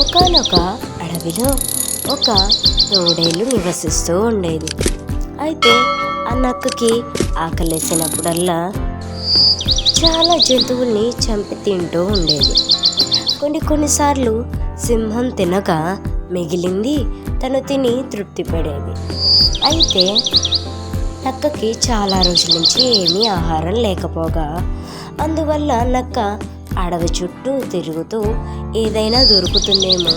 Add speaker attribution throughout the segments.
Speaker 1: ఒకనొక అడవిలో ఒక తోడేలు నివసిస్తూ ఉండేది. అయితే ఆ నక్కకి ఆకలేసినప్పుడల్లా చాలా జంతువుల్ని చంపి తింటూ ఉండేది. కొన్ని కొన్నిసార్లు సింహం తినక మిగిలింది తను తిని తృప్తి పడేది అయితే నక్కకి చాలా రోజుల నుంచి ఏమీ ఆహారం లేకపోగా అందువల్ల నక్క అడవి చుట్టూ తిరుగుతూ ఏదైనా దొరుకుతుందేమో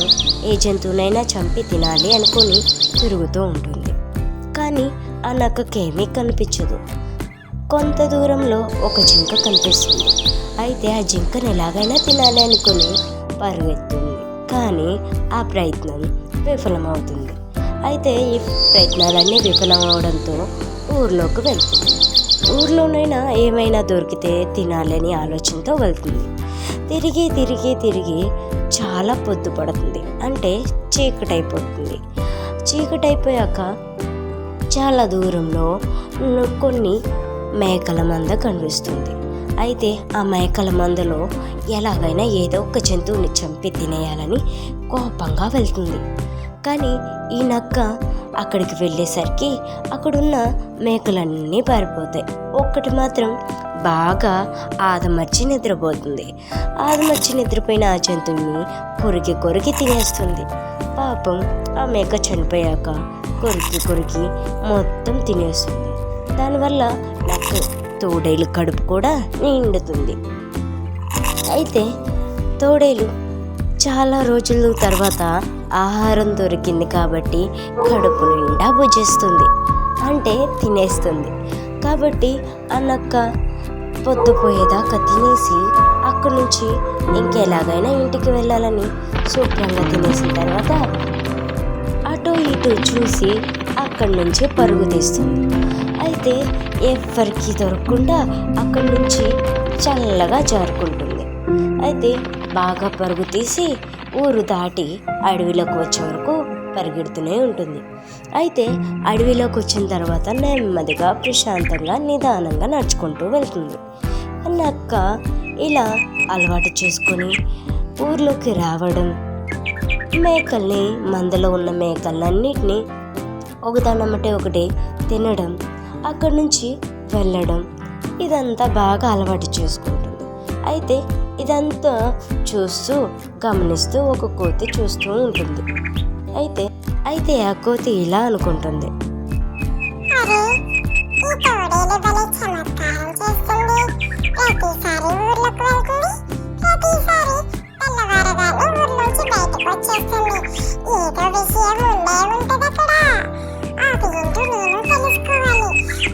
Speaker 1: ఏ జంతువునైనా చంపి తినాలి అనుకుని తిరుగుతూ ఉంటుంది. కానీ ఆ నక్కకేమీ కనిపించదు. కొంత దూరంలో ఒక జింక కనిపిస్తుంది. అయితే ఆ జింకను ఎలాగైనా తినాలి అనుకుని పరుగెత్తుంది. కానీ ఆ ప్రయత్నం విఫలమవుతుంది. అయితే ఈ ప్రయత్నాలన్నీ విఫలమవడంతో ఊర్లోకి వెళ్తుంది. ఊర్లోనైనా ఏమైనా దొరికితే తినాలని ఆలోచనతో వెళ్తుంది. తిరిగి తిరిగి తిరిగి చాలా పొద్దు పడుతుంది. అంటే చీకటైపోతుంది. చీకటైపోయాక చాలా దూరంలో కొన్ని మేకల మంద కనిపిస్తుంది. అయితే ఆ మేకల మందలో ఎలాగైనా ఏదో ఒక జంతువుని చంపి తినేయాలని కోపంగా వెళ్తుంది. కానీ ఈ నక్క అక్కడికి వెళ్ళేసరికి అక్కడున్న మేకలన్నీ పారిపోతాయి. ఒక్కటి మాత్రం బాగా ఆదమర్చి నిద్రపోతుంది. ఆదమర్చి నిద్రపోయిన ఆ జంతువుని కొరికి కొరికి తినేస్తుంది. పాపం ఆ మేక చనిపోయాక కొరికి కొరికి మొత్తం తినేస్తుంది. దానివల్ల నాకు తోడేలు కడుపు కూడా నిండుతుంది. అయితే తోడేలు చాలా రోజుల తర్వాత ఆహారం దొరికింది కాబట్టి కడుపు నిండా భుజిస్తుంది. అంటే తినేస్తుంది. కాబట్టి ఆ నక్క పొద్దుపోయేదాకా తినేసి అక్కడి నుంచి ఇంకెలాగైనా ఇంటికి వెళ్ళాలని శుభ్రంగా తినేసిన తర్వాత అటు ఇటు చూసి అక్కడి నుంచి పరుగు తీస్తుంది అయితే ఎవరికి దొరకకుండా అక్కడి నుంచి చల్లగా జారుకుంటుంది. అయితే బాగా పరుగు తీసి ఊరు దాటి అడవిలోకి వచ్చే వరకు పరిగెడుతూనే ఉంటుంది. అయితే అడవిలోకి వచ్చిన తర్వాత నెమ్మదిగా ప్రశాంతంగా నిదానంగా నడుచుకుంటూ వెళ్తుంది. అన్నక్క ఇలా అలవాటు చేసుకొని ఊర్లోకి రావడం మేకల్ని మందలో ఉన్న మేకలన్నిటినీ ఒకదానమ్మటే ఒకటి తినడం అక్కడి నుంచి వెళ్ళడం ఇదంతా బాగా అలవాటు చేసుకుంటుంది. అయితే ఇదంతా చూస్తూ గమనిస్తూ ఒక కోతి చూస్తూ ఉంటుంది. అయితే అయితే ఆ కోతి ఇలా అనుకుంటుంది.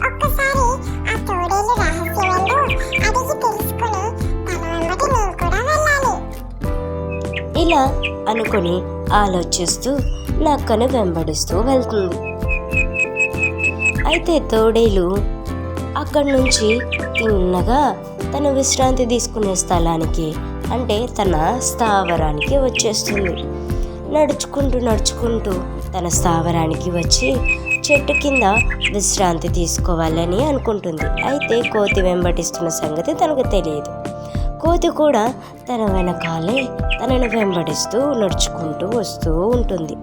Speaker 2: ఒక్కసారి ఆ తోడేలు రహస్యమేందో అడిగి తెలుసుకుని తన వెంబడి నేను కూడా వెళ్ళాలి.
Speaker 1: ఇలా అనుకుని ఆలోచిస్తూ నక్కను వెంబడిస్తూ వెళ్తుంది. అయితే తోడేలు అక్కడి నుంచి తిన్నగా తన విశ్రాంతి తీసుకునే స్థలానికి అంటే తన స్థావరానికి వచ్చేస్తుంది. నడుచుకుంటూ నడుచుకుంటూ తన స్థావరానికి వచ్చి చెట్టు కింద విశ్రాంతి తీసుకోవాలని అనుకుంటుంది. అయితే కోతి వెంబడిస్తున్న సంగతి తనకు తెలియదు. కోతి కూడా తన వెనకాలే తనను వెంబడిస్తూ నడుచుకుంటూ వస్తూ ఉంటుంది.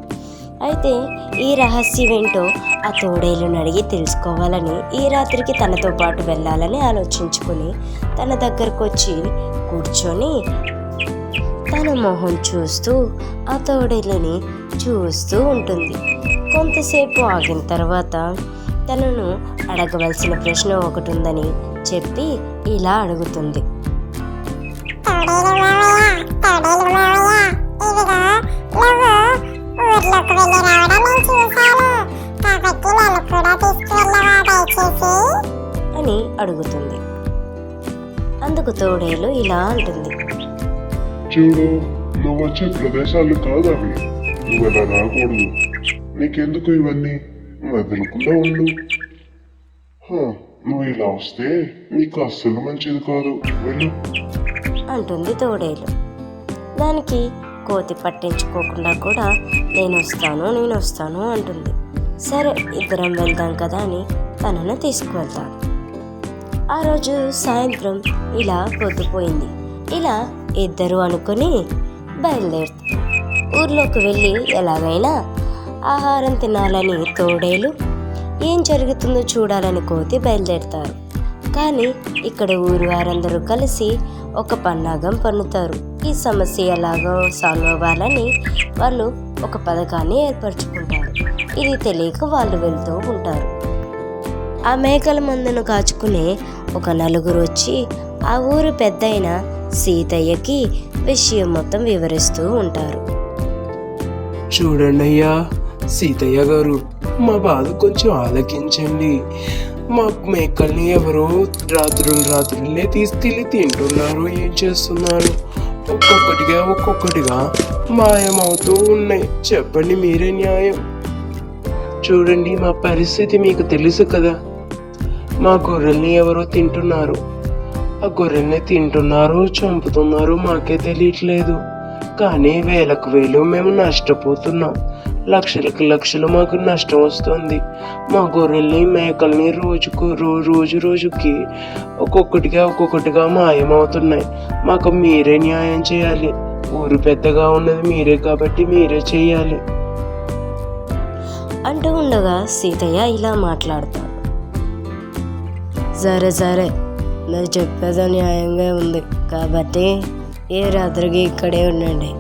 Speaker 1: అయితే ఈ రహస్యం ఏంటో ఆ తోడేలును అడిగి తెలుసుకోవాలని ఈ రాత్రికి తనతో పాటు వెళ్ళాలని ఆలోచించుకుని తన దగ్గరకు వచ్చి కూర్చొని తన మొహం చూస్తూ ఆ తోడేలుని చూస్తూ ఉంటుంది. కొంతసేపు ఆగిన తర్వాత తనను అడగవలసిన ప్రశ్న ఒకటి ఉందని చెప్పి ఇలా అడుగుతుంది.
Speaker 2: తోడేలు మావయ్య ఇదిగో నువ్వు ఊర్లోకి వెళ్ళి రావడం నేను చూశాను కాబట్టి నన్ను కూడా తీసుకువెళ్ళవా దయచేసి
Speaker 1: అని అడుగుతుంది. అందుకు తోడేలు ఇలా అంటుంది.
Speaker 3: చూడు నువ్వు వచ్చే ప్రదేశాలు కాదు అవి. నువ్వు అలా రాకూడదు? నీకెందుకు ఇవన్నీ? వదులుకుండా ఉండు. నువ్వు ఇలా వస్తే నీకు అస్సలు మంచిది కాదు. వెళ్ళు.
Speaker 1: అంటుంది తోడేలు. దానికి కోతి పట్టించుకోకుండా కూడా నేను వస్తాను నేను వస్తాను అంటుంది. సరే ఇద్దరం వెళ్దాం కదా అని తనను తీసుకువెళ్తాను ఆ రోజు సాయంత్రం ఇలా పొద్దుపోయింది ఇలా ఇద్దరు అనుకుని బయలుదేరుతారు. ఊర్లోకి వెళ్ళి ఎలాగైనా ఆహారం తినాలని తోడేలు ఏం జరుగుతుందో చూడాలని కోతి బయలుదేరుతారు. కానీ ఇక్కడ ఊరు వారందరూ కలిసి ఒక పన్నాగం పన్నుతారు. ఈ సమస్య ఎలాగో సాల్వ్ అవ్వాలని వాళ్ళు ఒక పథకాన్ని ఏర్పరచుకుంటారు. ఇది తెలియక వాళ్ళు వెళ్తూ ఉంటారు. ఆ మేకల మందును కాచుకునే ఒక నలుగురు వచ్చి ఆ ఊరు పెద్దయిన సీతయ్యకి విషయం మొత్తం వివరిస్తూ ఉంటారు.
Speaker 4: చూడండి అయ్యా సీతయ్య గారు మా బాధ కొంచెం ఆలకించండి. మా మేకల్ని ఎవరో రాత్రులు రాత్రులే తీసుకెళ్ళి తింటున్నారు ఏం చేస్తున్నారు? ఒక్కొక్కటిగా ఒక్కొక్కటిగా మాయమవుతూ ఉన్నాయి. చెప్పండి మీరే న్యాయం. చూడండి మా పరిస్థితి మీకు తెలుసు కదా. మా గొర్రెల్ని ఎవరో తింటున్నారు. ఆ గొర్రెల్ని తింటున్నారు చంపుతున్నారు మాకే తెలియట్లేదు. కానీ వేలకు వేలు మేము నష్టపోతున్నాం. లక్షలకు లక్షలు మాకు నష్టం వస్తుంది. మా గొర్రెల్ని మేకల్ని రోజుకు రోజు రోజుకి ఒక్కొక్కటిగా ఒక్కొక్కటిగా మాయమవుతున్నాయి. మాకు మీరే న్యాయం చేయాలి. ఊరు పెద్దగా ఉన్నది మీరే కాబట్టి మీరే చేయాలి.
Speaker 1: అంటూ ఉండగా సీతయ్య ఇలా మాట్లాడతాడు. సరే సరే. మీరు చెప్పేది న్యాయంగా ఉంది. కాబట్టి ఈ రాత్రికి ఇక్కడే ఉండండి.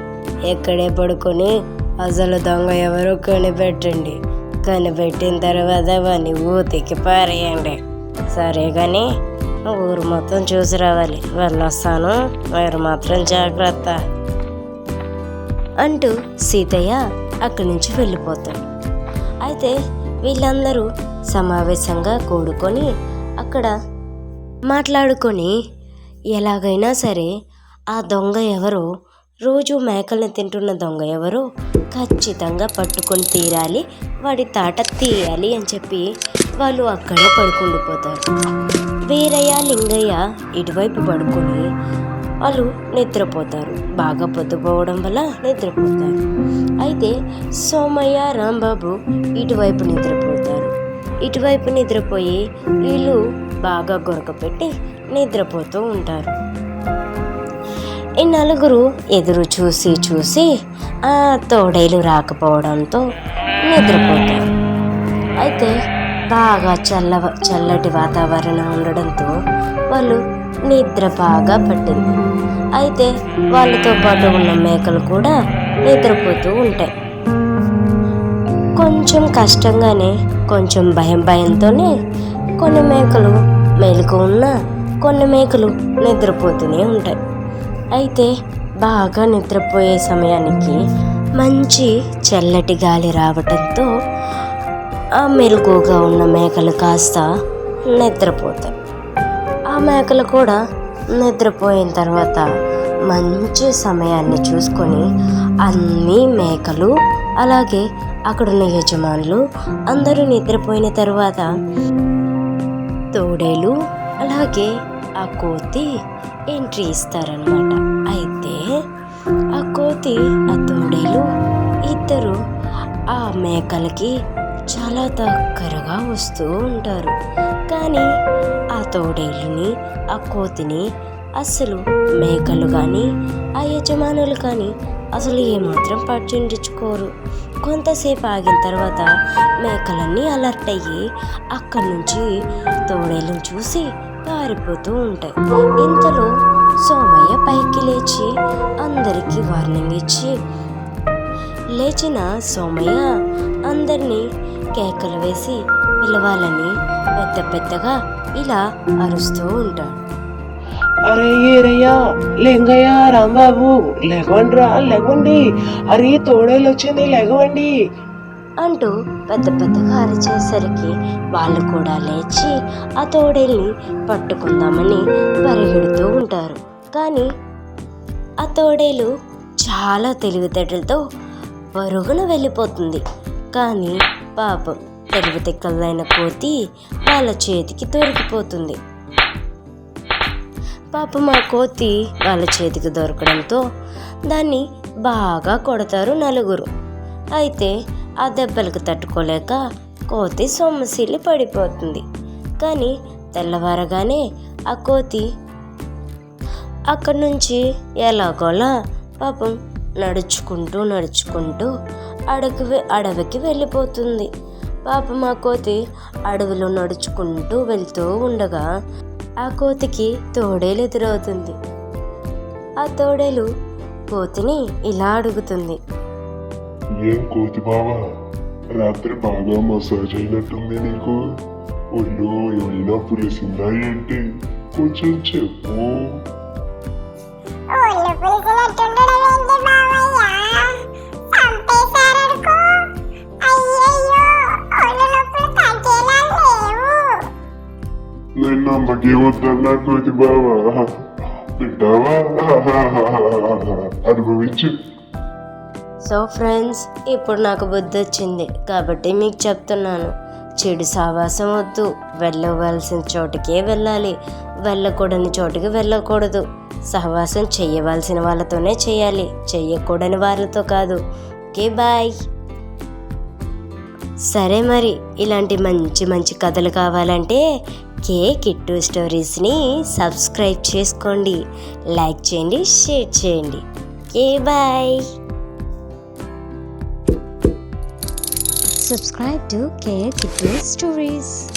Speaker 1: ఇక్కడే పడుకొని అసలు దొంగ ఎవరో కనిపెట్టండి. కనిపెట్టిన తర్వాత వాడిని ఊతికి పారేయండి. సరే కానీ ఊరు మొత్తం చూసి రావాలి. వెళ్ళొస్తాను. మీరు మాత్రం జాగ్రత్త. అంటూ సీతయ్య అక్కడి నుంచి వెళ్ళిపోతాడు. అయితే వీళ్ళందరూ సమావేశంగా కూడుకొని అక్కడ మాట్లాడుకొని ఎలాగైనా సరే ఆ దొంగ ఎవరో రోజు మేకలను తింటున్న దొంగ ఎవరో ఖచ్చితంగా పట్టుకొని తీరాలి వాడి తాట తీయాలి అని చెప్పి వాళ్ళు అక్కడే పడుకుండిపోతారు వీరయ్య లింగయ్య ఇటువైపు పడుకొని వాళ్ళు నిద్రపోతారు. బాగా పొద్దుపోవడం వల్ల నిద్రపోతారు. అయితే సోమయ్య రాంబాబు ఇటువైపు నిద్రపోతారు. ఇటువైపు నిద్రపోయి వీళ్ళు బాగా గొరకపెట్టి నిద్రపోతూ ఉంటారు. ఈ నలుగురు ఎదురు చూసి చూసి ఆ తోడేలు రాకపోవడంతో నిద్రపోతారు. అయితే బాగా చల్ల చల్లటి వాతావరణం ఉండడంతో వాళ్ళు నిద్ర బాగా పట్టింది. అయితే వాళ్ళతో పాటు ఉన్న మేకలు కూడా నిద్రపోతూ ఉంటాయి. కొంచెం కష్టంగానే కొంచెం భయం భయంతోనే కొన్ని మేకలు మేలుకు ఉన్న కొన్ని మేకలు నిద్రపోతూనే ఉంటాయి. అయితే బాగా నిద్రపోయే సమయానికి మంచి చల్లటి గాలి రావటంతో ఆ మెలకుగా ఉన్న మేకలు కాస్త నిద్రపోతాయి. ఆ మేకలు కూడా నిద్రపోయిన తర్వాత మంచి సమయాన్ని చూసుకొని అన్ని మేకలు అలాగే అక్కడున్న యజమానులు అందరూ నిద్రపోయిన తర్వాత తోడేలు అలాగే ఆ కోతి ఎంట్రీ ఇస్తారనమాట అయితే ఆ కోతి ఆ తోడేలు ఇద్దరు ఆ మేకలకి చాలా దగ్గరగా వస్తూ ఉంటారు. కానీ ఆ తోడేలుని ఆ కోతిని అసలు మేకలు కానీ ఆ యజమానులు కానీ అసలు ఏమాత్రం పట్టించుకోరు. కొంతసేపు ఆగిన తర్వాత మేకలన్నీ అలర్ట్ అయ్యి అక్కడి నుంచి తోడేలను చూసి పారిపోతూ ఉంటాయి. ఇంతలో సోమయ్య పైకి లేచి అందరికీ వార్నింగ్ ఇచ్చి లేచిన సోమయ్య అందరినీ కేకలు వేసి పిలవాలని పెద్ద పెద్దగా ఇలా అరుస్తూ ఉంటాడు.
Speaker 4: అరే ఏరయ్యా లింగయ్య రాంబాబు లెగవండ్రా లెగవండి అరే తోడేలు వచ్చింది లెగవండి
Speaker 1: అంటూ పెద్ద పెద్దగా అరిచేసరికి వాళ్ళు కూడా లేచి ఆ తోడేల్ని పట్టుకుందామని పరిగెడుతూ ఉంటారు. కానీ ఆ తోడేలు చాలా తెలివితేటలతో పరుగున వెళ్ళిపోతుంది. కానీ పాపం తెలివితెక్కలైన కోతి వాళ్ళ చేతికి దొరికిపోతుంది. పాపం ఆ కోతి వాళ్ళ చేతికి దొరకడంతో దాన్ని బాగా కొడతారు నలుగురు. అయితే ఆ దెబ్బలకు తట్టుకోలేక కోతి సొమ్మసిల్లి పడిపోతుంది. కానీ తెల్లవారగానే ఆ కోతి అక్కడి నుంచి ఎలాగోలా పాపం నడుచుకుంటూ నడుచుకుంటూ అడవి అడవికి వెళ్ళిపోతుంది. పాపం ఆ కోతి అడవిలో నడుచుకుంటూ వెళ్తూ ఉండగా ఆ కోతికి తోడేలు ఎదురవుతుంది. ఆ తోడేలు కోతిని ఇలా అడుగుతుంది.
Speaker 3: ఏం కోతి బావా? రాత్రి బాగా మసాజ్ అయినట్టుంది నీకు. ఒళ్ళు ఏమైనా పులిసిందా ఏంటి? కొంచెం చెప్పు. నేను నమ్మకే వద్దన్నా కోతి బావా? వింటావా? అనుభవించు.
Speaker 1: సో ఫ్రెండ్స్ ఇప్పుడు నాకు బుద్ధి వచ్చింది కాబట్టి మీకు చెప్తున్నాను. చెడు సావాసం వద్దు. వెళ్ళవలసిన చోటుకే వెళ్ళాలి. వెళ్ళకూడని చోటుకి వెళ్ళకూడదు. సహవాసం చేయవలసిన వాళ్ళతోనే చేయాలి చెయ్యకూడని వాళ్ళతో కాదు. Okay bye. సరే మరి. ఇలాంటి మంచి మంచి కథలు కావాలంటే కే కిట్టు స్టోరీస్ని సబ్స్క్రైబ్ చేసుకోండి. లైక్ చేయండి షేర్ చేయండి. Okay bye. Subscribe to Care Kiddo Stories.